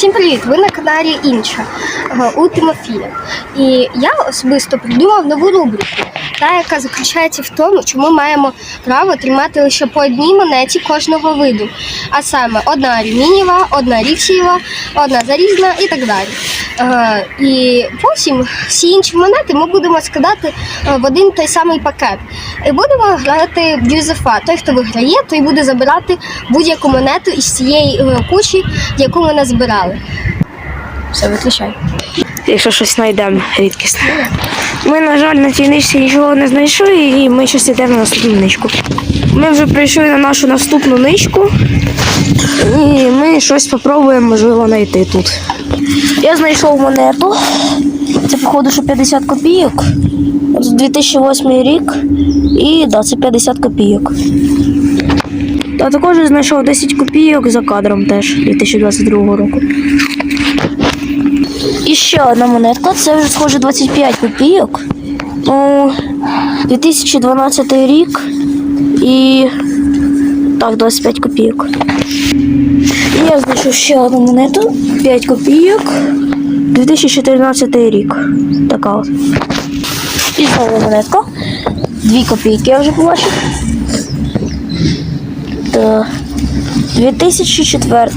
Всім привіт! Ви на каналі Інша е, у Тимофія. І я особисто придумав нову рубрику, та яка заключається в тому, чому маємо право тримати лише по одній монеті кожного виду. А саме одна алюмінієва, одна ріксієва, одна залізна і так далі. Е, І потім всі інші монети ми будемо складати е, в один той самий пакет. І будемо грати в юзефа. Той, хто виграє, той буде забирати будь-яку монету із цієї е, кучі, яку ми назбирали. Все, виключай. якщо щось знайдемо рідкісне. Ми, на жаль, на цій нишці нічого не знайшли, і ми щось йдемо на наступну ничку. Ми вже прийшли на нашу наступну ничку, і ми щось спробуємо, можливо, знайти тут. Я знайшов монету. Це, походу, що 50 копійок. От 2008 рік. І да, це 50 копійок. А також я знайшов 10 копійок за кадром теж 2022 року. І ще одна монетка, це вже схоже 25 копійок. Ну, 2012 рік і так, 25 копійок. Я знайшов ще одну монету 5 копійок. 2014 рік. Така от. І знову монетка. 2 копійки я вже побачив. Та 2004.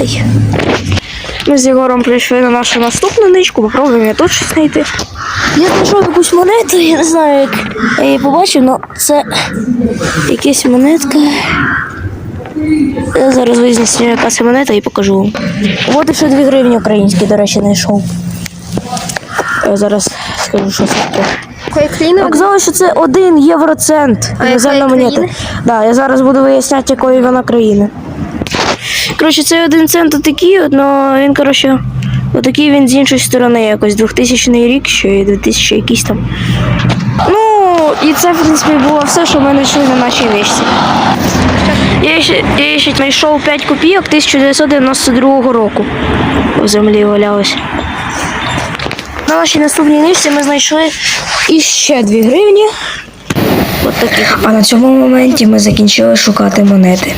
Ми з Єгором прийшли на нашу наступну ничку, попробуємо я тут знайти. Я знайшов якусь монету, я не знаю, як я її побачив, але це якась монетка. Я зараз визначу, яка це монета і покажу вам. От і ще 2 гривні українські, до речі, знайшов. Я зараз скажу, що це таке. Оказалось, що це один євроцент. А іноземна монета. Да, я зараз буду виясняти, якої вона країни. Коротше, цей один цент отакий, от, но він, коротше, отакий він з іншої сторони, якось 2000 рік, ще й 2000 якийсь там. Ну, і це, в принципі, було все, що ми знайшли на нашій нижці. Я ще, знайшов 5 копійок 1992 року. В землі валялось. На нашій наступній нижці ми знайшли іще 2 гривні. От таких. А на цьому моменті ми закінчили шукати монети.